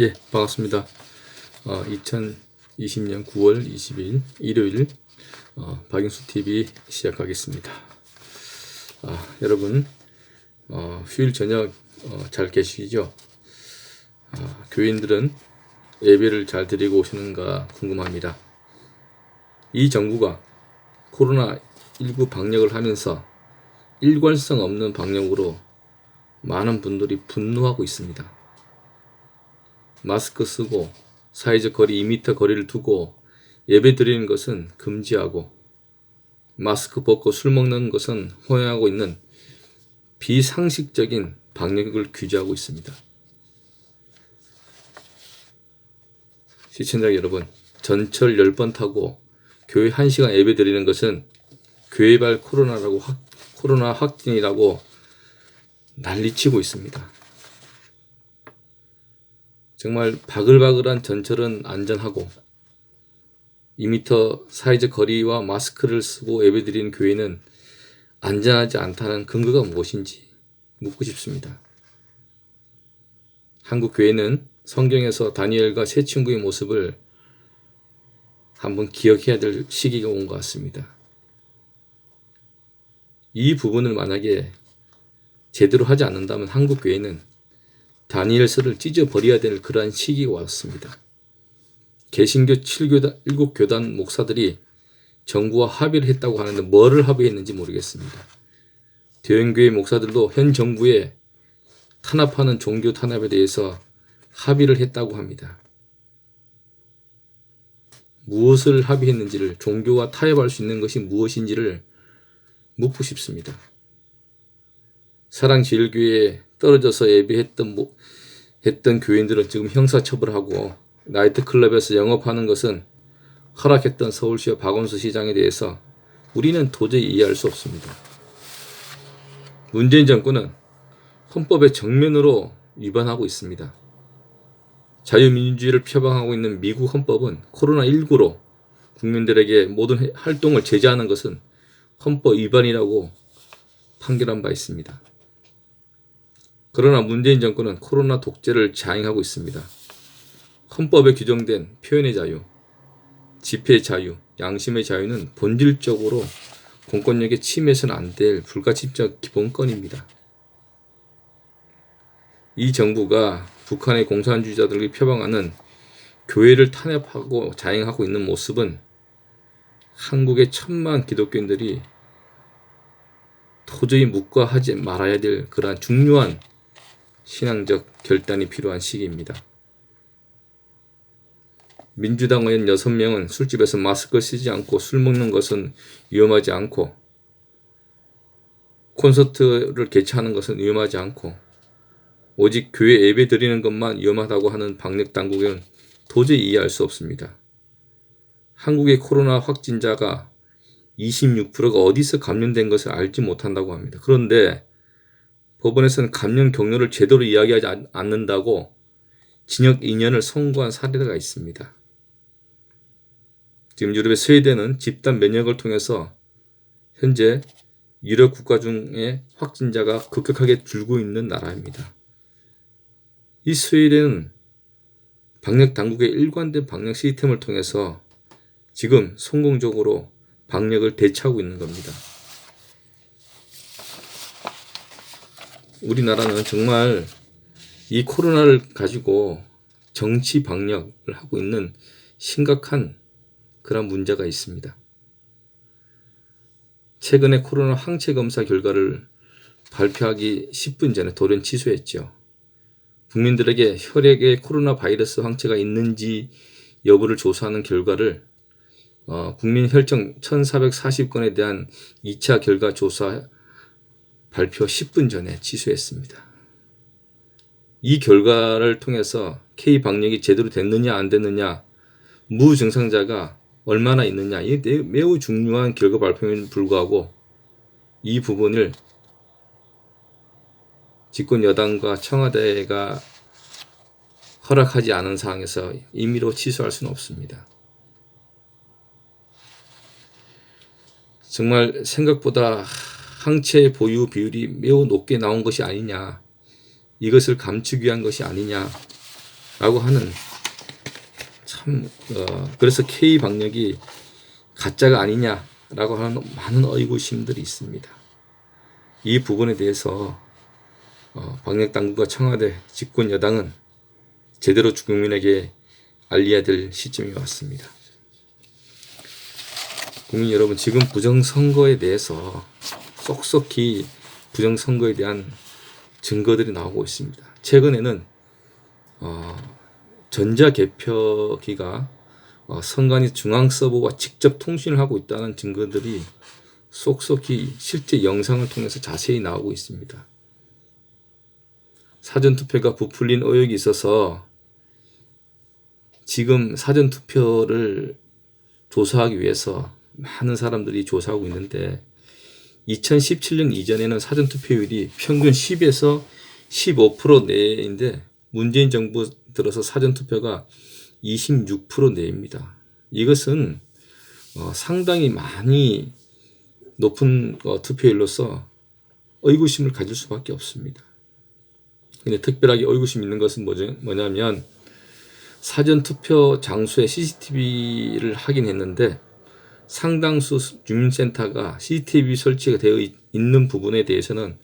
예, 반갑습니다. 어, 2020년 9월 20일 일요일 어, 박인수 TV 시작하겠습니다. 아, 여러분 어, 휴일 저녁 어, 잘 계시죠? 아, 교인들은 예배를 잘 드리고 오시는가 궁금합니다. 이 정부가 코로나19 방역을 하면서 일관성 없는 방역으로 많은 분들이 분노하고 있습니다. 마스크 쓰고 사회적 거리 2m 거리를 두고 예배 드리는 것은 금지하고 마스크 벗고 술 먹는 것은 허용하고 있는 비상식적인 방역을 규제하고 있습니다. 시청자 여러분, 전철 10번 타고 교회 1시간 예배 드리는 것은 교회발 코로나라고 확, 코로나 확진이라고 난리치고 있습니다. 정말 바글바글한 전철은 안전하고 2m 사이즈 거리와 마스크를 쓰고 예배드리는 교회는 안전하지 않다는 근거가 무엇인지 묻고 싶습니다. 한국 교회는 성경에서 다니엘과 세 친구의 모습을 한번 기억해야 될 시기가 온 것 같습니다. 이 부분을 만약에 제대로 하지 않는다면 한국 교회는 다니엘서를 찢어버려야 될 그러한 시기가 왔습니다. 개신교 7교단, 7교단 목사들이 정부와 합의를 했다고 하는데 뭐를 합의했는지 모르겠습니다. 대형교회 목사들도 현 정부에 탄압하는 종교 탄압에 대해서 합의를 했다고 합니다. 무엇을 합의했는지를 종교와 타협할 수 있는 것이 무엇인지를 묻고 싶습니다. 사랑제일교회에 떨어져서 예배했던 뭐, 했던 교인들은 지금 형사처벌하고 나이트클럽에서 영업하는 것은 허락했던 서울시와 박원수 시장에 대해서 우리는 도저히 이해할 수 없습니다. 문재인 정권은 헌법의 정면으로 위반하고 있습니다. 자유민주주의를 표방하고 있는 미국 헌법은 코로나19로 국민들에게 모든 활동을 제재하는 것은 헌법 위반이라고 판결한 바 있습니다. 그러나 문재인 정권은 코로나 독재를 자행하고 있습니다. 헌법에 규정된 표현의 자유, 집회의 자유, 양심의 자유는 본질적으로 공권력에 침해서는 안될 불가침적 기본권입니다. 이 정부가 북한의 공산주의자들이 표방하는 교회를 탄압하고 자행하고 있는 모습은 한국의 천만 기독교인들이 도저히 묵과하지 말아야 될 그러한 중요한 신앙적 결단이 필요한 시기입니다. 민주당 의원 6명은 술집에서 마스크 쓰지 않고 술 먹는 것은 위험하지 않고 콘서트를 개최하는 것은 위험하지 않고 오직 교회 예배 드리는 것만 위험하다고 하는 방역 당국은 도저히 이해할 수 없습니다. 한국의 코로나 확진자가 26%가 어디서 감염된 것을 알지 못한다고 합니다. 그런데 법원에서는 감염 경로를 제대로 이야기하지 않는다고 징역 2년을 선고한 사례가 있습니다. 지금 유럽의 스웨덴은 집단 면역을 통해서 현재 유럽 국가 중에 확진자가 급격하게 줄고 있는 나라입니다. 이 스웨덴은 방역 당국의 일관된 방역 시스템을 통해서 지금 성공적으로 방역을 대처하고 있는 겁니다. 우리나라는 정말 이 코로나를 가지고 정치 방역을 하고 있는 심각한 그런 문제가 있습니다. 최근에 코로나 항체 검사 결과를 발표하기 10분 전에 돌연 취소했죠. 국민들에게 혈액에 코로나 바이러스 항체가 있는지 여부를 조사하는 결과를 어, 국민 혈청 1440건에 대한 2차 결과 조사 발표 10분 전에 취소했습니다. 이 결과를 통해서 K 방역이 제대로 됐느냐 안 됐느냐 무증상자가 얼마나 있느냐 이 매우 중요한 결과 발표에는 불구하고 이 부분을 집권 여당과 청와대가 허락하지 않은 상황에서 임의로 취소할 수는 없습니다. 정말 생각보다 항체 보유 비율이 매우 높게 나온 것이 아니냐. 이것을 감추기 위한 것이 아니냐. 라고 하는 참 어, 그래서 K 방역이 가짜가 아니냐라고 하는 많은 의구심들이 있습니다. 이 부분에 대해서 어, 방역 당국과 청와대 집권 여당은 제대로 국민에게 알려야 될 시점이 왔습니다. 국민 여러분 지금 부정선거에 대해서 쏙쏙히 부정선거에 대한 증거들이 나오고 있습니다. 최근에는 어, 전자개표기가 어, 선관위 중앙 서버와 직접 통신을 하고 있다는 증거들이 쏙쏙히 실제 영상을 통해서 자세히 나오고 있습니다. 사전투표가 부풀린 의혹이 있어서 지금 사전투표를 조사하기 위해서 많은 사람들이 조사하고 있는데 2017년 이전에는 사전투표율이 평균 10에서 15% 내인데 문재인 정부 들어서 사전투표가 26% 내입니다. 이것은 어, 상당히 많이 높은 어, 투표율로서 의구심을 가질 수밖에 없습니다. 근데 특별하게 의구심 있는 것은 뭐죠? 뭐냐면 사전 투표 장소에 CCTV를 하긴 했는데 상당수 주민센터가 CCTV 설치가 되어 있- 있는 부분에 대해서는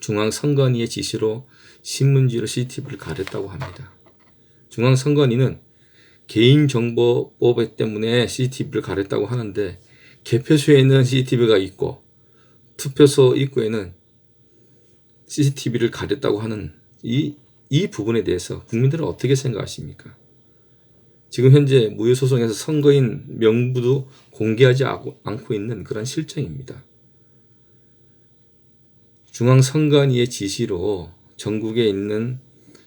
중앙선관위의 지시로 신문지로 CCTV를 가렸다고 합니다. 중앙선관위는 개인정보법 때문에 CCTV를 가렸다고 하는데 개표소에는 CCTV가 있고 투표소 입구에는 CCTV를 가렸다고 하는 이, 이 부분에 대해서 국민들은 어떻게 생각하십니까? 지금 현재 무효소송에서 선거인 명부도 공개하지 않고 있는 그런 실정입니다. 중앙선관위의 지시로 전국에 있는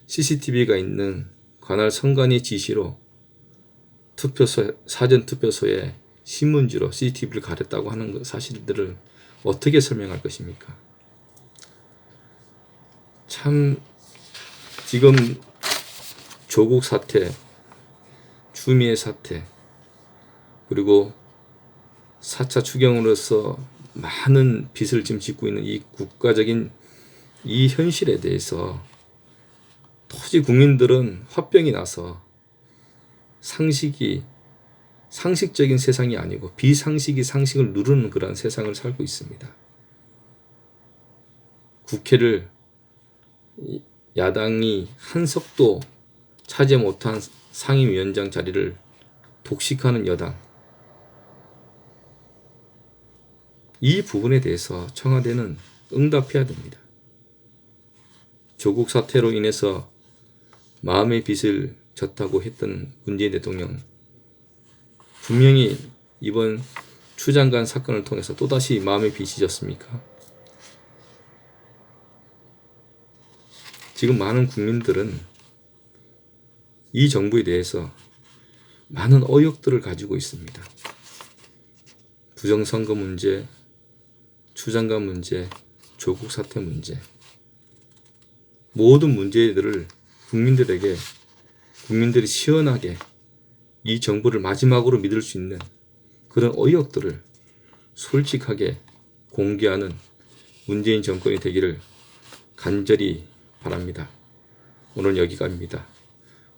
CCTV가 있는 관할 선관위 지시로 투표소 사전 투표소에 신문지로 CCTV를 가렸다고 하는 그 사실들을 어떻게 설명할 것입니까? 참 지금 조국 사태, 추미애 사태, 그리고 4차 추경으로서 많은 빚을 지금 짓고 있는 이 국가적인 이 현실에 대해서 도저히 국민들은 화병이 나서 상식이 상식적인 세상이 아니고 비상식이 상식을 누르는 그런 세상을 살고 있습니다. 국회를 이- 야당이 한 석도 차지 못한 상임위원장 자리를 독식하는 여당. 이 부분에 대해서 청와대는 응답해야 됩니다. 조국 사태로 인해서 마음의 빚을 졌다고 했던 문재인 대통령 분명히 이번 추장관 사건을 통해서 또다시 마음의 빚이 졌습니까? 지금 많은 국민들은 이 정부에 대해서 많은 의혹들을 가지고 있습니다. 부정선거 문제, 추장관 문제, 조국 사태 문제, 모든 문제들을 국민들에게 국민들이 시원하게 이 정부를 마지막으로 믿을 수 있는 그런 의혹들을 솔직하게 공개하는 문재인 정권이 되기를 간절히 바랍니다. 오늘 여기까지입니다.